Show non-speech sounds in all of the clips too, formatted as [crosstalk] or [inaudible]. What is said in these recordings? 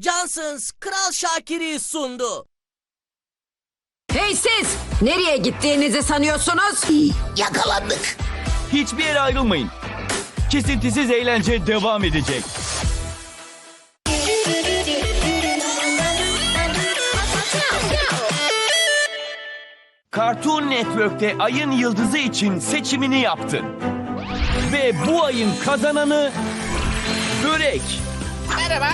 Johnson's Kral Şakir'i sundu. Hey siz! Nereye gittiğinizi sanıyorsunuz? Yakalandık. Hiçbir yere ayrılmayın. Kesintisiz eğlence devam edecek. Cartoon Network'te ayın yıldızı için seçimini yaptın. Ve bu ayın kazananı börek. Merhaba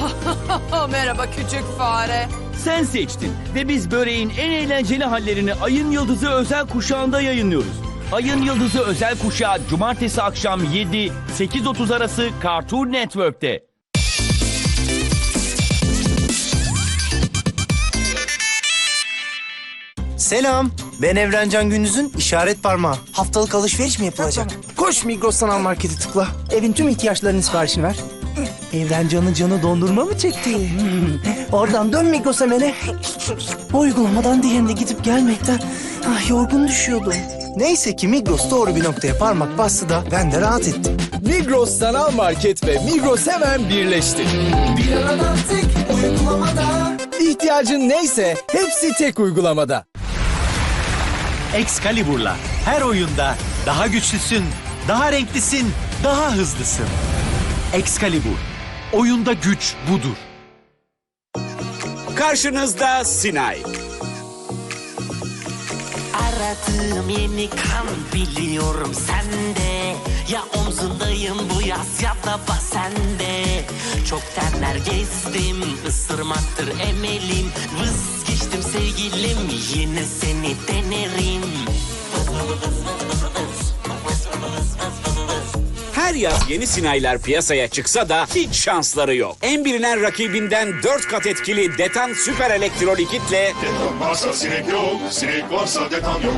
[laughs] küçük fare. Sen seçtin ve biz böreğin en eğlenceli hallerini Ayın Yıldızı özel kuşağında yayınlıyoruz. Ayın Yıldızı özel kuşağı cumartesi akşam 7-8.30 arası Cartoon Network'te. Selam. Ben Evrencan Gündüz'ün işaret parmağı. Haftalık alışveriş mi yapılacak? Koş Migros Sanal Market'i tıkla. Evin tüm ihtiyaçlarının siparişini ver. Evrencan'ın canı dondurma mı çekti? Hmm. Oradan dön Migros'a Mele. O uygulamadan diğerine gidip gelmekten ah, yorgun düşüyordum. Neyse ki Migros doğru bir noktaya parmak bastı da ben de rahat ettim. Migros Sanal Market ve Migros hemen birleşti. Bir aradan tek uygulamada. İhtiyacın neyse hepsi tek uygulamada. Excalibur'la her oyunda daha güçlüsün, daha renklisin, daha hızlısın. Excalibur. Oyunda güç budur. Karşınızda Sinay. Aradığım yeni kan biliyorum sende. Ya omzundayım bu yaz ya da bas sende. Çok terler gezdim ısırmaktır emelim. Vazgeçtim sevgilim yine seni denerim yaz yeni Sinaylar piyasaya çıksa da hiç şansları yok. En bilinen rakibinden 4 kat etkili Detan Süper Elektrolikitle Detan varsa sinek yok, sinek varsa detan yok.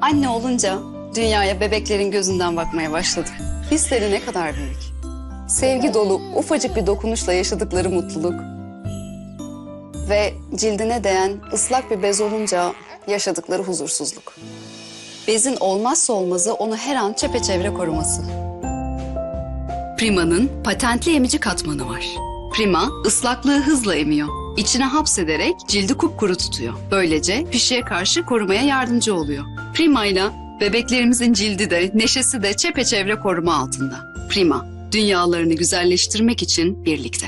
Anne olunca dünyaya bebeklerin gözünden bakmaya başladım. Hisleri ne kadar büyük. Sevgi dolu ufacık bir dokunuşla yaşadıkları mutluluk. Ve cildine değen ıslak bir bez olunca yaşadıkları huzursuzluk. Bezin olmazsa olmazı onu her an çepeçevre koruması. Prima'nın patentli emici katmanı var. Prima ıslaklığı hızla emiyor. İçine hapsederek cildi kupkuru tutuyor. Böylece pişiye karşı korumaya yardımcı oluyor. Prima ile bebeklerimizin cildi de neşesi de çepeçevre koruma altında. Prima dünyalarını güzelleştirmek için birlikte.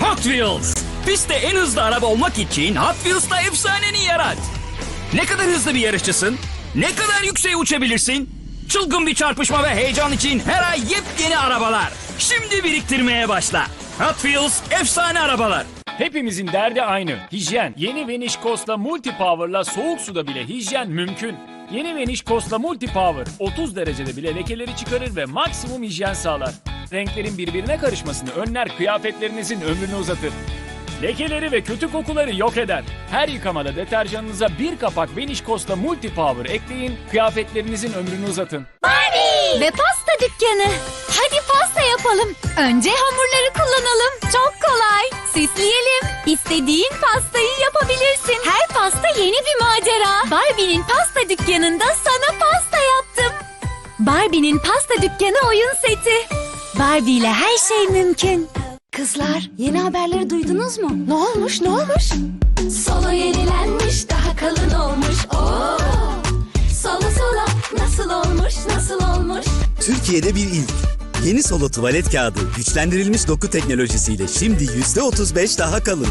Hot Wheels. Pistte en hızlı araba olmak için Hot Wheels'ta efsaneni yarat. Ne kadar hızlı bir yarışçısın? Ne kadar yükseğe uçabilirsin? Çılgın bir çarpışma ve heyecan için her ay yepyeni arabalar. Şimdi biriktirmeye başla. Hot Wheels efsane arabalar. Hepimizin derdi aynı. Hijyen. Yeni Vanish Coast'la Multi Power'la soğuk suda bile hijyen mümkün. Yeni Vanish Coast'la Multi Power 30 derecede bile lekeleri çıkarır ve maksimum hijyen sağlar. Renklerin birbirine karışmasını önler, kıyafetlerinizin ömrünü uzatır. Lekeleri ve kötü kokuları yok eder. Her yıkamada deterjanınıza bir kapak Vanish Coast'la Multi Power ekleyin, kıyafetlerinizin ömrünü uzatın. Barbie! Ve pasta dükkanı. Hadi pasta yapalım. Önce hamurları kullanalım. Çok kolay. Süsleyelim. İstediğin pastayı yapabilirsin. Her pasta yeni bir macera. Barbie'nin pasta dükkanında sana pasta yaptım. Barbie'nin pasta dükkanı oyun seti. Barbie ile her şey mümkün. Kızlar, yeni haberleri duydunuz mu? Ne olmuş, ne olmuş? Solo yenilenmiş daha kalın olmuş. Oo. Sola sola nasıl olmuş nasıl olmuş? Türkiye'de bir ilk. Yeni Solo tuvalet kağıdı güçlendirilmiş doku teknolojisiyle şimdi %35 daha kalın.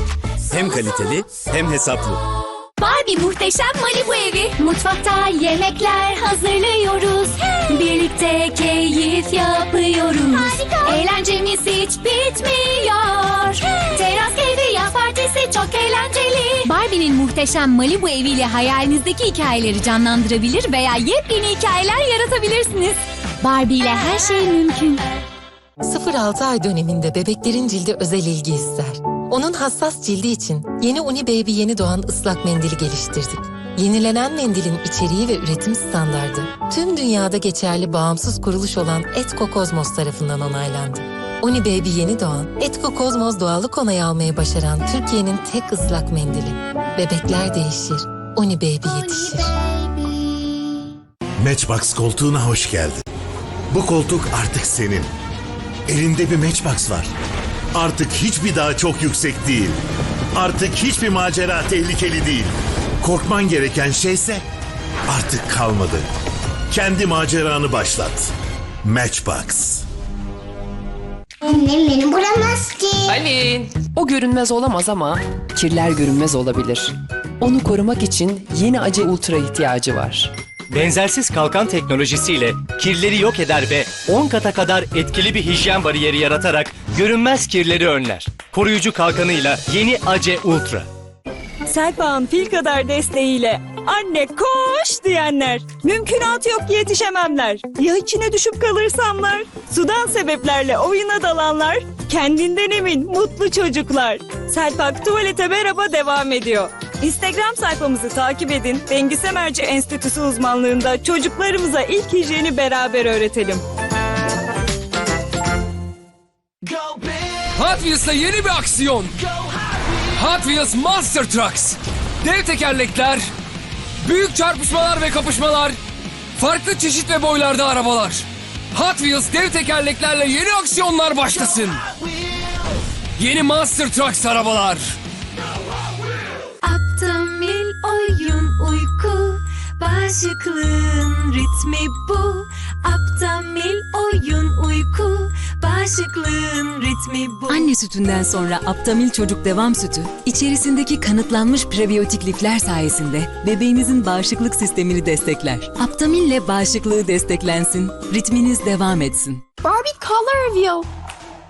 Hem kaliteli hem hesaplı. Barbie muhteşem Malibu evi. Mutfakta yemekler hazırlıyoruz. Birlikte keyif yapıyoruz. Harika. Eğlencemiz hiç bitmiyor. Teras keyfi yaz partisi çok eğlenceli. Barbie'nin muhteşem Malibu eviyle hayalinizdeki hikayeleri canlandırabilir veya yepyeni hikayeler yaratabilirsiniz. Barbie ile her şey mümkün. 0-6 ay döneminde bebeklerin cildi özel ilgi ister. Onun hassas cildi için yeni Uni Baby yeni doğan ıslak mendili geliştirdik. Yenilenen mendilin içeriği ve üretim standardı tüm dünyada geçerli bağımsız kuruluş olan Etko Kozmos tarafından onaylandı. Uni Baby yeni doğan, Etko Kozmos doğallık onayı almayı başaran Türkiye'nin tek ıslak mendili. Bebekler değişir, Uni Baby yetişir. Matchbox koltuğuna hoş geldin. Bu koltuk artık senin. Elinde bir matchbox var. Artık hiçbir daha çok yüksek değil. Artık hiçbir macera tehlikeli değil. Korkman gereken şeyse artık kalmadı. Kendi maceranı başlat. Matchbox. Annem beni vuramaz ki. Alin, o görünmez olamaz ama kirler görünmez olabilir. Onu korumak için yeni Ace Ultra ihtiyacı var. Benzersiz kalkan teknolojisiyle kirleri yok eder ve 10 kata kadar etkili bir hijyen bariyeri yaratarak görünmez kirleri önler. Koruyucu kalkanıyla yeni Ace Ultra. Selpa'nın fil kadar desteğiyle anne koş diyenler, mümkünat yok yetişememler, ya içine düşüp kalırsamlar, sudan sebeplerle oyuna dalanlar, kendinden emin mutlu çocuklar. Selpak tuvalete merhaba devam ediyor. Instagram sayfamızı takip edin. Bengi Semerci Enstitüsü uzmanlığında çocuklarımıza ilk hijyeni beraber öğretelim. Hot Wheels'la yeni bir aksiyon. Hot Wheels Monster Trucks. Dev tekerlekler, büyük çarpışmalar ve kapışmalar, farklı çeşit ve boylarda arabalar. Hot Wheels dev tekerleklerle yeni aksiyonlar başlasın. Yeni Monster Trucks arabalar. Aptamil oyun uyku Bağışıklığın ritmi bu Aptamil oyun uyku Bağışıklığın ritmi bu Anne sütünden sonra Aptamil Çocuk Devam Sütü, içerisindeki kanıtlanmış prebiyotik lifler sayesinde bebeğinizin bağışıklık sistemini destekler. Aptamil ile bağışıklığı desteklensin, ritminiz devam etsin. Barbie Color Reveal.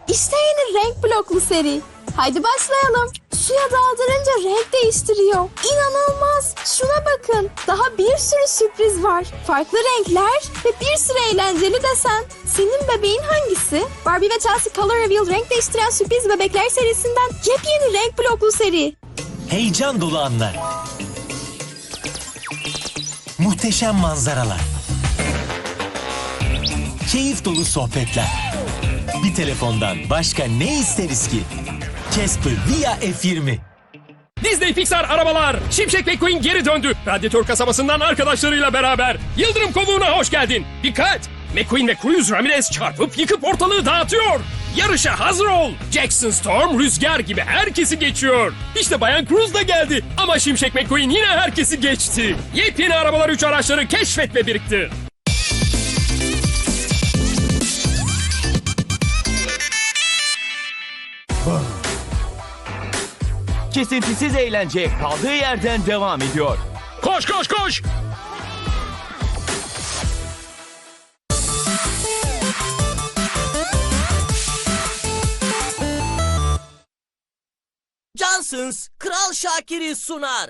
İşte yeni renk bloklu seri. Haydi başlayalım. Suya daldırınca renk değiştiriyor. İnanılmaz. Şuna bakın. Daha bir sürü sürpriz var. Farklı renkler ve bir sürü eğlenceli desen. Senin bebeğin hangisi? Barbie ve Chelsea Color Reveal renk değiştiren sürpriz bebekler serisinden yepyeni renk bloklu seri. Heyecan dolu anlar. Muhteşem manzaralar. Keyif dolu sohbetler. Bir telefondan başka ne isteriz ki? Casper Via F20. Disney Pixar arabalar. Şimşek McQueen geri döndü. Radyatör kasabasından arkadaşlarıyla beraber. Yıldırım kovuğuna hoş geldin. Dikkat! McQueen ve Cruz Ramirez çarpıp yıkıp ortalığı dağıtıyor. Yarışa hazır ol. Jackson Storm rüzgar gibi herkesi geçiyor. İşte Bayan Cruz da geldi. Ama Şimşek McQueen yine herkesi geçti. Yepyeni arabalar 3 araçları keşfet ve biriktir. Kesintisiz eğlence kaldığı yerden devam ediyor. Koş koş koş! Johnson's Kral Şakir'i sunar.